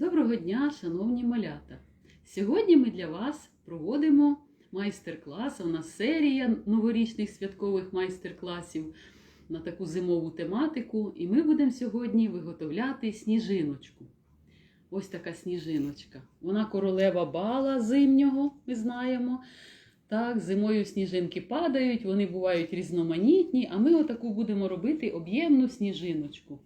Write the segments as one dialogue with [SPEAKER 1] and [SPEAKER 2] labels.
[SPEAKER 1] Доброго дня, шановні малята! Сьогодні ми для вас проводимо майстер-клас. У нас серія новорічних святкових майстер-класів на таку зимову тематику. І ми будемо сьогодні виготовляти сніжиночку. Ось така сніжиночка. Вона королева бала зимнього, ми знаємо. Так, зимою сніжинки падають, вони бувають різноманітні, а ми отаку будемо робити об'ємну сніжиночку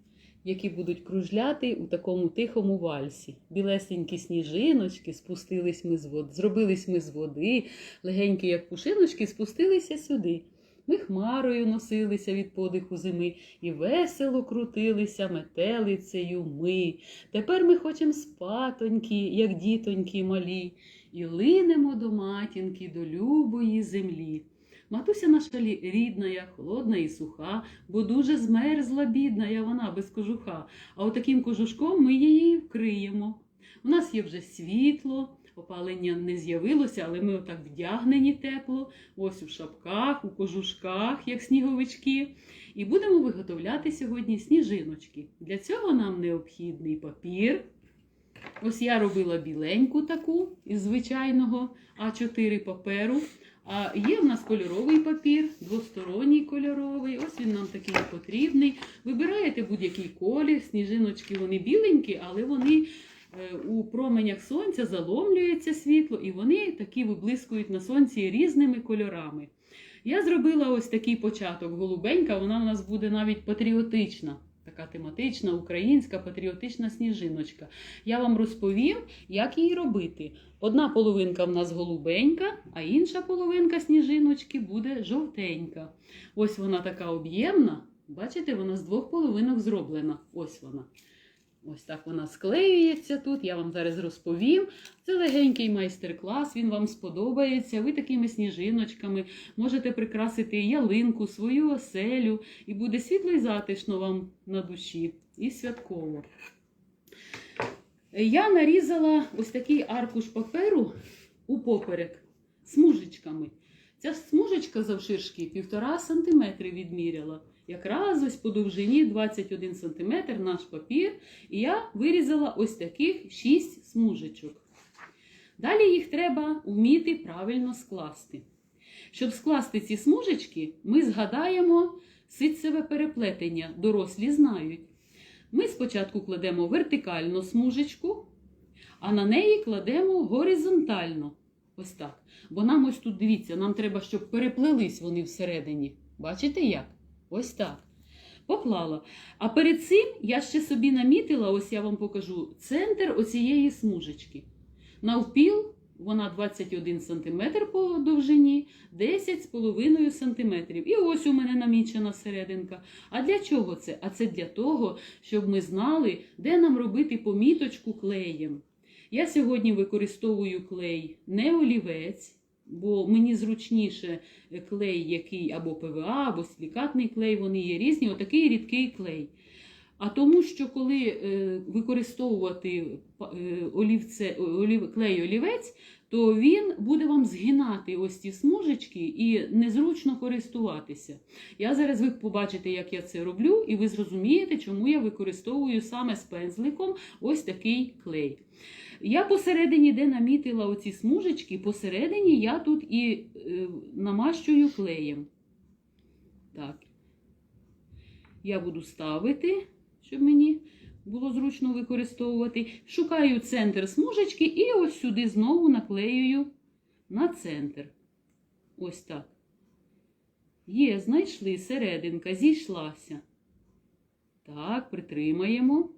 [SPEAKER 1] які будуть кружляти у такому тихому вальсі. Білесенькі сніжиночки спустились ми з води, зробились ми з води, легенькі, як пушиночки, спустилися сюди. Ми хмарою носилися від подиху зими і весело крутилися метелицею ми. Тепер ми хочемо спатоньки, як дітоньки малі, і линемо до матінки, до любої землі. Матуся наша рідна, холодна і суха, бо дуже змерзла бідна я вона без кожуха. А отаким кожушком ми її вкриємо. У нас є вже світло, опалення не з'явилося, але ми отак вдягнені тепло, ось у шапках, у кожушках, як сніговички. І будемо виготовляти сьогодні сніжиночки. Для цього нам необхідний папір. Ось я робила біленьку таку із звичайного А4 паперу. А є в нас кольоровий папір, двосторонній кольоровий. Ось він нам такий потрібний. Вибираєте будь-який колір, сніжиночки вони біленькі, але вони е, у променях сонця заломлюється світло, і вони такі виблискують на сонці різними кольорами. Я зробила ось такий початок голубенька, вона у нас буде навіть патріотична. Така тематична, українська патріотична сніжиночка. Я вам розповім, як її робити. Одна половинка в нас голубенька, а інша половинка сніжиночки буде жовтенька. Ось вона така об'ємна. Бачите, вона з двох половинок зроблена. Ось вона. Ось так вона склеюється тут. Я вам зараз розповім. Це легенький майстер-клас, він вам сподобається. Ви такими сніжиночками можете прикрасити ялинку, свою оселю, і буде світло і затишно вам на душі, і святково. Я нарізала ось такий аркуш паперу у поперек смужечками. Ця смужечка завширшки 1,5 см відміряла. Якраз ось по довжині 21 см наш папір. І я вирізала ось таких 6 смужечок. Далі їх треба вміти правильно скласти. Щоб скласти ці смужечки, ми згадаємо ситцеве переплетення. Дорослі знають. Ми спочатку кладемо вертикально смужечку, а на неї кладемо горизонтально. Ось так. Бо нам ось тут дивіться, нам треба, щоб переплелись вони всередині. Бачите як? Ось так. Поклала. А перед цим я ще собі намітила, ось я вам покажу, центр оцієї смужечки. Навпіл вона 21 см по довжині, 10,5 см. І ось у мене намічена серединка. А для чого це? А це для того, щоб ми знали, де нам робити поміточку клеєм. Я сьогодні використовую клей не олівець, бо мені зручніше клей, який або ПВА, або силікатний клей, вони є різні, отакий рідкий клей. А тому, що коли е, використовувати е, олівце, олів, клей олівець, то він буде вам згинати ось ці смужечки і незручно користуватися. Я зараз ви побачите, як я це роблю, і ви зрозумієте, чому я використовую саме з пензликом ось такий клей. Я посередині, де намітила оці смужечки, посередині я тут і е, намащую клеєм. Так. Я буду ставити, щоб мені було зручно використовувати. Шукаю центр смужечки і ось сюди знову наклеюю на центр. Ось так. Є, знайшли серединка, зійшлася. Так, притримаємо.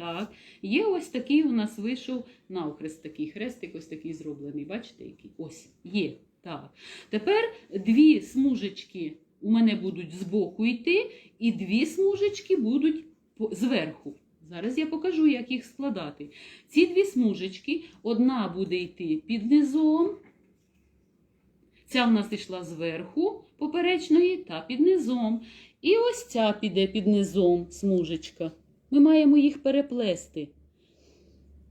[SPEAKER 1] Так, є ось такий у нас вийшов навхрест такий хрестик, ось такий зроблений. Бачите, який? Ось, є. Так. Тепер дві смужечки у мене будуть збоку йти, і дві смужечки будуть зверху. Зараз я покажу, як їх складати. Ці дві смужечки, одна буде йти під низом. Ця в нас йшла зверху поперечної та під низом. І ось ця піде під низом смужечка. Ми маємо їх переплести.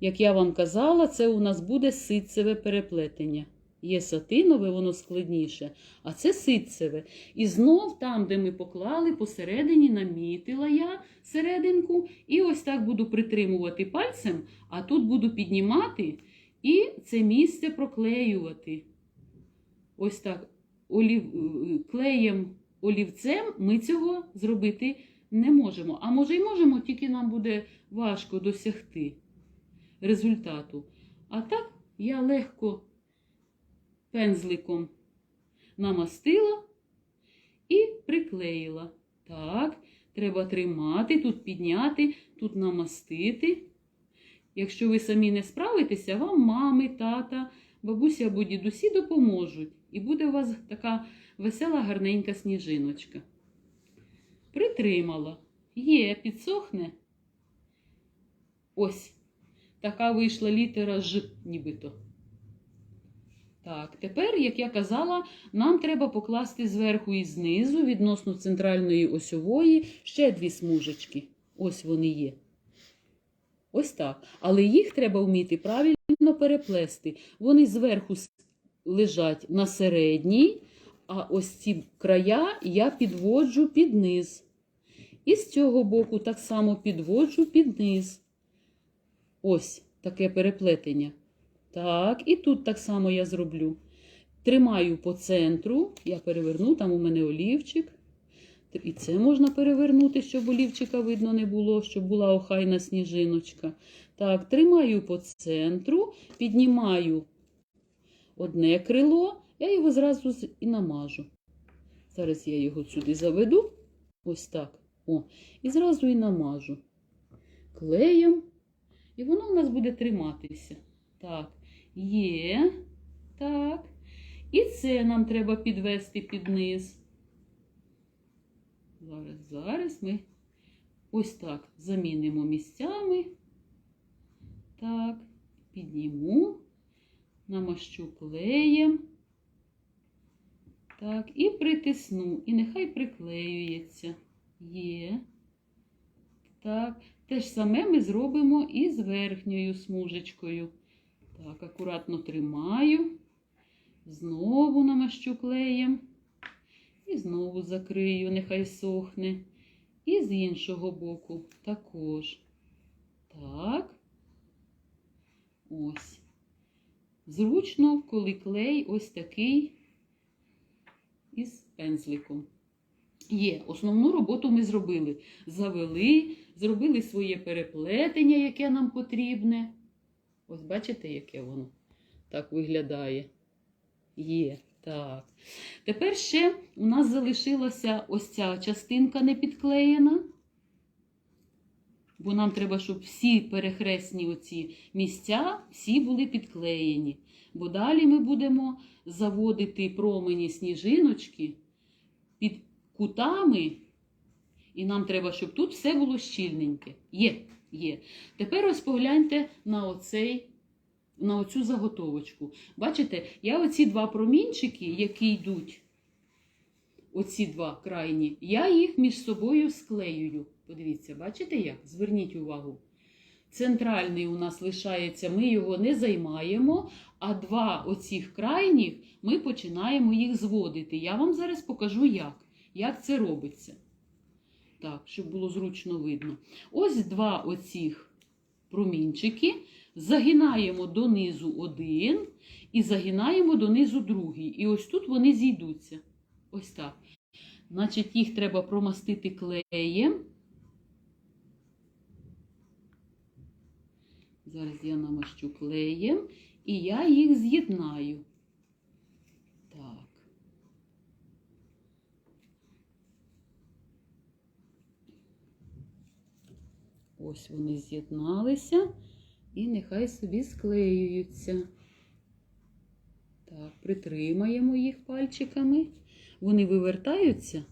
[SPEAKER 1] Як я вам казала, це у нас буде ситцеве переплетення. Є сатинове, воно складніше, а це ситцеве. І знов там, де ми поклали, посередині намітила я серединку, і ось так буду притримувати пальцем, а тут буду піднімати і це місце проклеювати. Ось так олів... е, клеєм олівцем ми цього зробити не можемо. А може й можемо, тільки нам буде важко досягти результату. А так я легко пензликом намастила і приклеїла. Так, треба тримати, тут підняти, тут намастити. Якщо ви самі не справитеся, вам мами, тата, бабуся або дідусі допоможуть. І буде у вас така весела, гарненька сніжиночка. Притримала. Є, підсохне. Ось. Така вийшла літера Ж, нібито. Так, тепер, як я казала, нам треба покласти зверху і знизу, відносно центральної осьової, ще дві смужечки. Ось вони є. Ось так. Але їх треба вміти правильно переплести. Вони зверху лежать на середній, а ось ці края я підводжу під низ. І з цього боку так само підводжу під низ. Ось таке переплетення. Так, і тут так само я зроблю. Тримаю по центру, я переверну, там у мене олівчик. І це можна перевернути, щоб олівчика видно не було, щоб була охайна сніжиночка. Так, тримаю по центру, піднімаю одне крило, я його зразу і намажу. Зараз я його сюди заведу. Ось так. О, і зразу і намажу. Клеєм. І воно у нас буде триматися. Так, є. Так. І це нам треба підвести під низ. Зараз, зараз ми ось так замінимо місцями. Так, підніму, намащу клеєм. Так, і притисну. І нехай приклеюється. Є. Так, те ж саме ми зробимо і з верхньою смужечкою. Так, акуратно тримаю. Знову намащу клеєм. І знову закрию, нехай сохне. І з іншого боку також. Так. Ось. Зручно, коли клей ось такий із пензликом. Є, основну роботу ми зробили. Завели, зробили своє переплетення, яке нам потрібне. Ось бачите, яке воно так виглядає. Є, так. Тепер ще у нас залишилася ось ця частинка не підклеєна. Бо нам треба, щоб всі перехресні оці місця всі були підклеєні. Бо далі ми будемо заводити промені сніжиночки під кутами. І нам треба, щоб тут все було щільненьке. Є, є. Тепер ось погляньте на оцей, на оцю заготовочку. Бачите, я оці два промінчики, які йдуть, оці два крайні, я їх між собою склеюю. Подивіться, бачите як? Зверніть увагу. Центральний у нас лишається, ми його не займаємо, а два оцих крайніх ми починаємо їх зводити. Я вам зараз покажу, як. Як це робиться. Так, щоб було зручно видно. Ось два оцих промінчики. Загинаємо донизу один і загинаємо донизу другий. І ось тут вони зійдуться. Ось так. Значить, їх треба промастити клеєм. Зараз я намащу клеєм і я їх з'єднаю. Так. Ось вони з'єдналися і нехай собі склеюються. Так, притримаємо їх пальчиками. Вони вивертаються,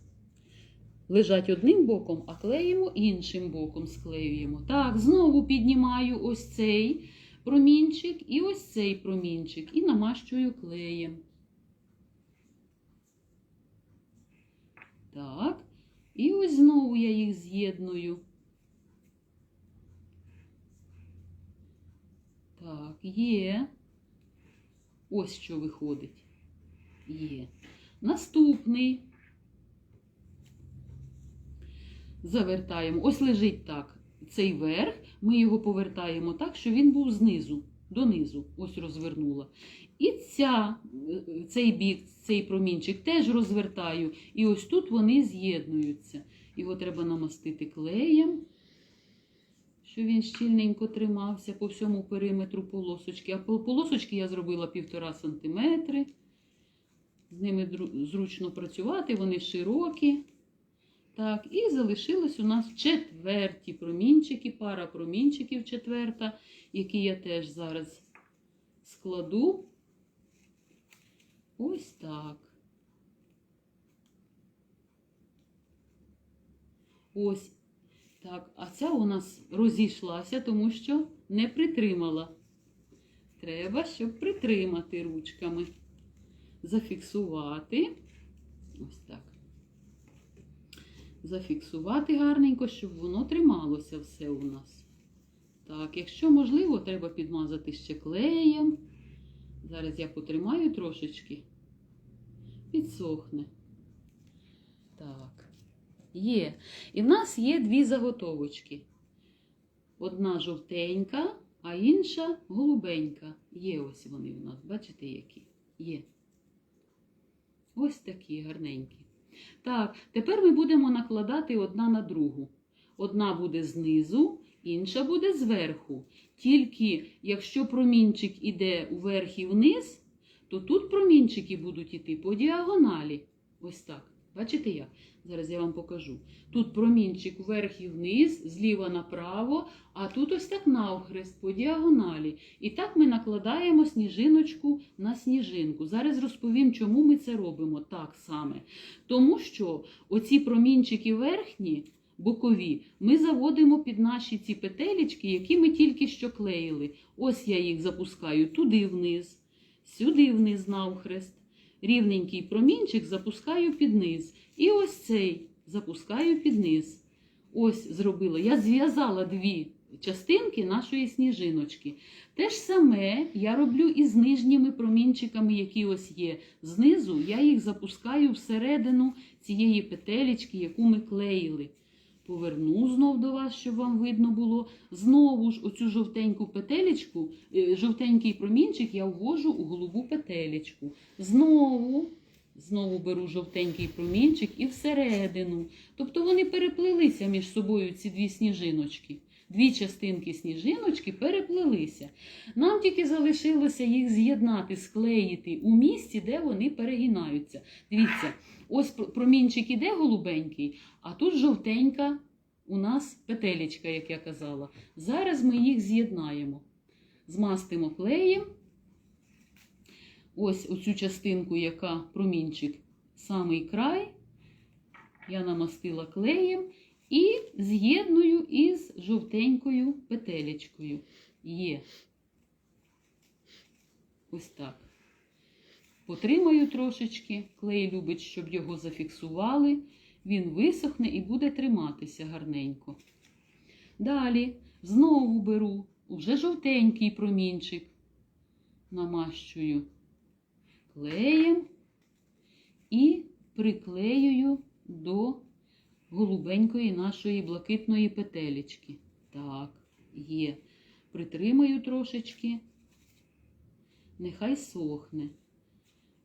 [SPEAKER 1] лежать одним боком, а клеїмо іншим боком склеюємо. Так, знову піднімаю ось цей промінчик і ось цей промінчик і намащую клеєм. Так, і ось знову я їх з'єдную. Так, є. Ось що виходить. Є. Наступний. Завертаємо. Ось лежить так. Цей верх. Ми його повертаємо так, що він був знизу, донизу. Ось розвернула. І ця, цей бік, цей промінчик теж розвертаю. І ось тут вони з'єднуються. Його треба намастити клеєм, щоб він щільненько тримався по всьому периметру полосочки. А полосочки я зробила півтора сантиметри. З ними зручно працювати, вони широкі. Так, і залишилось у нас четверті промінчики, пара промінчиків четверта, які я теж зараз складу. Ось так. Ось так. А ця у нас розійшлася, тому що не притримала. Треба, щоб притримати ручками. Зафіксувати. Ось так. Зафіксувати гарненько, щоб воно трималося все у нас. Так, якщо можливо, треба підмазати ще клеєм. Зараз я потримаю трошечки. Підсохне. Так. Є. І в нас є дві заготовочки. Одна жовтенька, а інша голубенька. Є ось вони у нас. Бачите, які? Є. Ось такі гарненькі. Так, тепер ми будемо накладати одна на другу. Одна буде знизу, інша буде зверху. Тільки якщо промінчик іде вверх і вниз, то тут промінчики будуть іти по діагоналі. Ось так. Бачите як? Зараз я вам покажу. Тут промінчик вверх і вниз, зліва направо, а тут ось так навхрест по діагоналі. І так ми накладаємо сніжиночку на сніжинку. Зараз розповім, чому ми це робимо так саме. Тому що оці промінчики верхні, бокові, ми заводимо під наші ці петелечки, які ми тільки що клеїли. Ось я їх запускаю туди вниз, сюди вниз навхрест. Рівненький промінчик запускаю під низ. І ось цей запускаю під низ. Ось зробила. Я зв'язала дві частинки нашої сніжиночки. Те ж саме я роблю і з нижніми промінчиками, які ось є. Знизу я їх запускаю всередину цієї петелечки, яку ми клеїли. Поверну знов до вас, щоб вам видно було. Знову ж оцю жовтеньку петелечку, е, жовтенький промінчик я ввожу у голубу петелечку. Знову, знову беру жовтенький промінчик і всередину. Тобто вони переплилися між собою, ці дві сніжиночки. Дві частинки сніжиночки переплилися. Нам тільки залишилося їх з'єднати, склеїти у місці, де вони перегинаються. Дивіться, ось промінчик іде голубенький, а тут жовтенька у нас петелечка, як я казала. Зараз ми їх з'єднаємо. Змастимо клеєм. Ось оцю частинку, яка промінчик, самий край. Я намастила клеєм і з'єдную із жовтенькою петелечкою. Є. Ось так. Потримаю трошечки. Клей любить, щоб його зафіксували. Він висохне і буде триматися гарненько. Далі знову беру вже жовтенький промінчик. Намащую клеєм і приклеюю до голубенької нашої блакитної петелечки. Так, є. Притримаю трошечки, нехай сохне.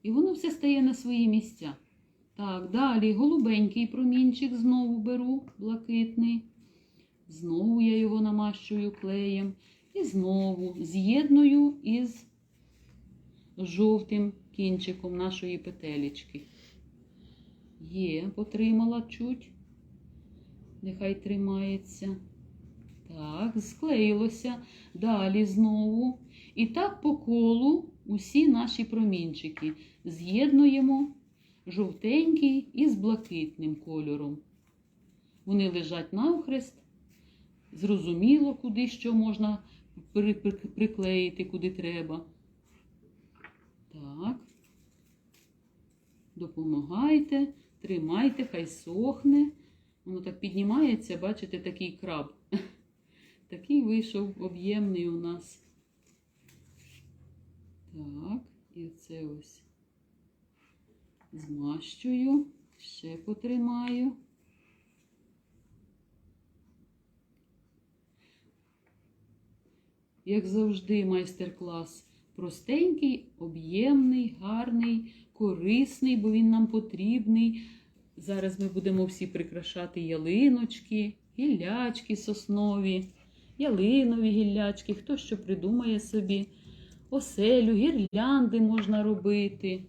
[SPEAKER 1] І воно все стає на свої місця. Так, далі голубенький промінчик знову беру, блакитний. Знову я його намащую клеєм. І знову з'єдную із жовтим кінчиком нашої петелечки. Є, потримала чуть. Нехай тримається. Так, склеїлося. Далі знову. І так по колу усі наші промінчики з'єднуємо жовтенький із блакитним кольором. Вони лежать навхрест. Зрозуміло, куди що можна при- при- приклеїти, куди треба. Так. Допомагайте, тримайте, хай сохне. Воно так піднімається, бачите, такий краб. Такий вийшов об'ємний у нас. Так. І це ось змащую, ще потримаю. Як завжди, майстер-клас простенький, об'ємний, гарний, корисний, бо він нам потрібний. Зараз ми будемо всі прикрашати ялиночки, гіллячки соснові, ялинові гіллячки, хто що придумає собі. Оселю, гірлянди можна робити,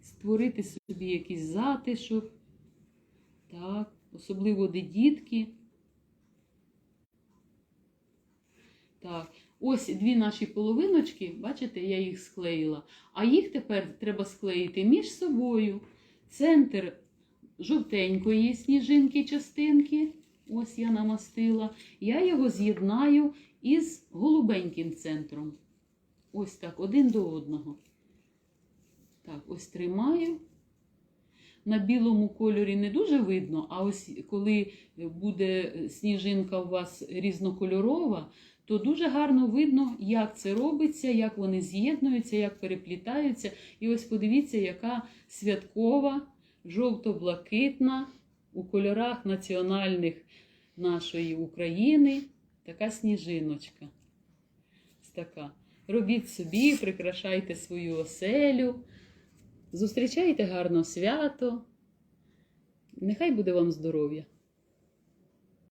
[SPEAKER 1] створити собі якийсь затишок. Так, особливо де дітки. Так, ось дві наші половиночки, бачите, я їх склеїла. А їх тепер треба склеїти між собою. Центр жовтенької сніжинки частинки. Ось я намастила. Я його з'єднаю із голубеньким центром. Ось так, один до одного. Так, ось тримаю. На білому кольорі не дуже видно, а ось коли буде сніжинка у вас різнокольорова, то дуже гарно видно, як це робиться, як вони з'єднуються, як переплітаються. І ось подивіться, яка святкова, жовто-блакитна у кольорах національних нашої України така сніжиночка. Така. Робіть собі, прикрашайте свою оселю, зустрічайте гарно свято. Нехай буде вам здоров'я!